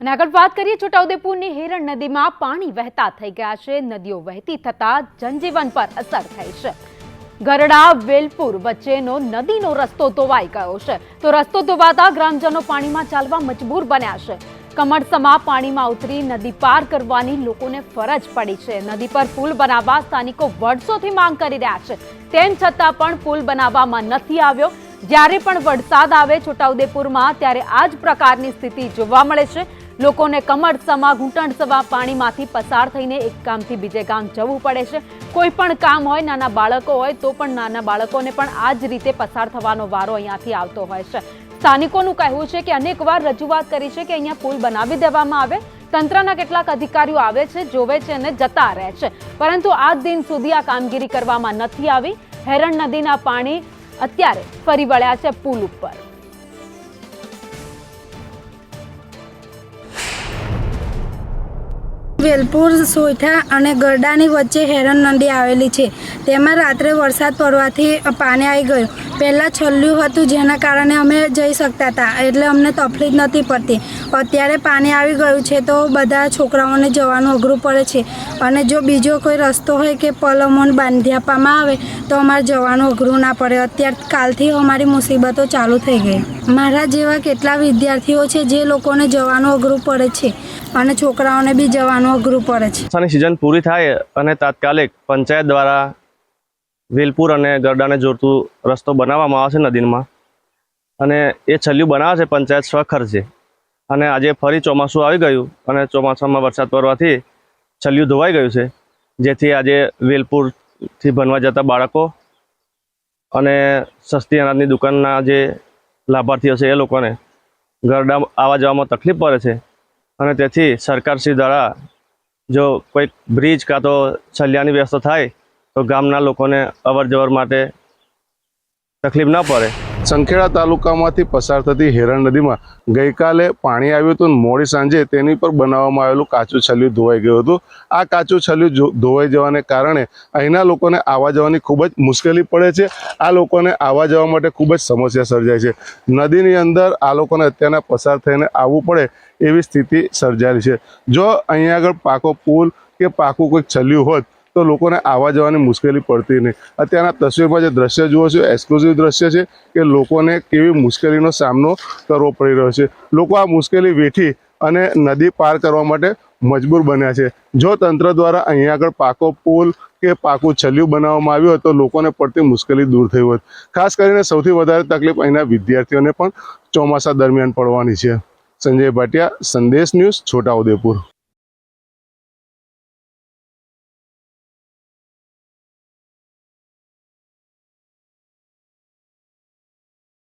અને આગળ વાત કરીએ છોટાઉદેપુરની હિરણ નદીમાં પાણી વહેતા થઈ ગયા છે. નદીઓ વહેતી થતા જનજીવન પર અસર થઈ છે. ગરડા, વેલપુર વચ્ચેનો નદીનો રસ્તો ધોવાઈ ગયો છે. તો રસ્તો ધોવાતા ગ્રામજનો પાણીમાં ચાલવા મજબૂર બન્યા છે. કમરસમા પાણીમાં ઉતરી નદી પાર કરવાની લોકોને ફરજ પડી છે. નદી પર પુલ બનાવવા સ્થાનિકો વર્ષોથી માંગ કરી રહ્યા છે. તેમ છતાં પણ પુલ બનાવવામાં નથી આવ્યો. જ્યારે પણ વરસાદ આવે છોટાઉદેપુરમાં, ત્યારે આ જ પ્રકારની સ્થિતિ જોવા મળે છે. લોકોને કમરસમા ઘૂંટણસમા પાણીમાંથી પસાર થઈને એક ગામથી બીજે ગામ જવું પડે છે. કોઈ પણ કામ હોય, નાના બાળકો હોય, તો પણ નાના બાળકોને પણ આ જ રીતે પસાર થવાનો વારો અહીંયાથી આવતો હોય છે. સ્થાનિકોનું કહેવું છે કે અનેકવાર રજૂઆત કરી છે કે અહીંયા પુલ બનાવી દેવામાં આવે. તંત્રના કેટલાક અધિકારીઓ આવે છે, જોવે છે અને જતા રહે છે. પરંતુ આજ દિન સુધી આ કામગીરી કરવામાં નથી આવી. હેરણ નદીના પાણી અત્યારે ફરી વળ્યા છે પુલ ઉપર. વેલપુર સોયઠા અને ગરડાની વચ્ચે હેરણ નદી આવેલી છે. તેમાં રાત્રે વરસાદ પડવાથી પાણી આવી ગયું. પહેલાં છલ્લું હતું જેના કારણે અમે જઈ શકતા હતા, એટલે અમને તકલીફ નથી પડતી. અત્યારે પાણી આવી ગયું છે તો બધા છોકરાઓને જવાનું અઘરું પડે છે. અને જો બીજો કોઈ રસ્તો હોય કે પલમોન બાંધી આપવામાં આવે, તો અમારે જવાનું અઘરું ના પડે. અત્યારે કાલથી અમારી મુસીબતો ચાલુ થઈ ગઈ. મારા જેવા કેટલા વિદ્યાર્થીઓ છે જે લોકોને જવાનું અઘરું પડે છે. અને છોકરાઓને બી જવાનું અઘરું પડે છે. ચોમાસાની સિઝન પૂરી થાય અને તાત્કાલિક પંચાયત દ્વારા વેલપુર અને ગરડાને જોડતું રસ્તો બનાવવામાં આવે છે નદીમાં. અને એ છલ્યું બનાવે છે પંચાયત સ્વખર્ચે. અને આજે ફરી ચોમાસું આવી ગયું અને ચોમાસામાં વરસાદ પડવાથી છલ્યું ધોવાઈ ગયું છે. જેથી આજે વેલપુરથી ભણવા જતા બાળકો અને સસ્તી અનાજની દુકાનના જે લાભાર્થીઓ છે એ લોકોને ગરડા આવવા જવામાં તકલીફ પડે છે. અને તેથી સરકારશ્રી દ્વારા જો કોઈક બ્રિજ કાં તો છલિયાની વ્યવસ્થા થાય, તો ગામના લોકોને અવર જવર માટે તકલીફ ન પડે. સંખેડા તાલુકામાંથી પસાર થતી હેરણ નદીમાં ગઈકાલે પાણી આવ્યું હતું મોડી સાંજે તેની પર બનાવવામાં આવેલું કાચું છલ્યું ધોવાઈ ગયું હતું. આ કાચું છલ્યું ધોવાઈ જવાને કારણે અહીંના લોકોને આવવા જવાની ખૂબ જ મુશ્કેલી પડે છે. આ લોકોને આવવા જવા માટે ખૂબ જ સમસ્યા સર્જાય છે. નદીની અંદર આ લોકોને અત્યારના પસાર થઈને આવવું પડે એવી સ્થિતિ સર્જાયેલી છે. જો અહીંયા આગળ પાકો પુલ કે પાકું કોઈક છલ્યું હોત, તો લોકોને આવવા જવાની મુશ્કેલી પડતી નહીં. અત્યારના તસવીરમાં જે દ્રશ્ય જુઓ છો એક્સક્લુઝિવ દ્રશ્ય છે કે લોકોને કેવી મુશ્કેલીનો સામનો કરવો પડી રહ્યો છે. લોકો આ મુશ્કેલી વેઠી અને નદી પાર કરવા માટે મજબૂર બન્યા છે. જો તંત્ર દ્વારા અહીંયા આગળ પાકો પુલ કે પાકું છલ્યું બનાવવામાં આવ્યું હોય, તો લોકોને પડતી મુશ્કેલી દૂર થઈ હોત. ખાસ કરીને સૌથી વધારે તકલીફ અહીંના વિદ્યાર્થીઓને પણ ચોમાસા દરમિયાન પડવાની છે. સંજય ભાટિયા સંદેશ ન્યૂઝ છોટાઉદેપુર.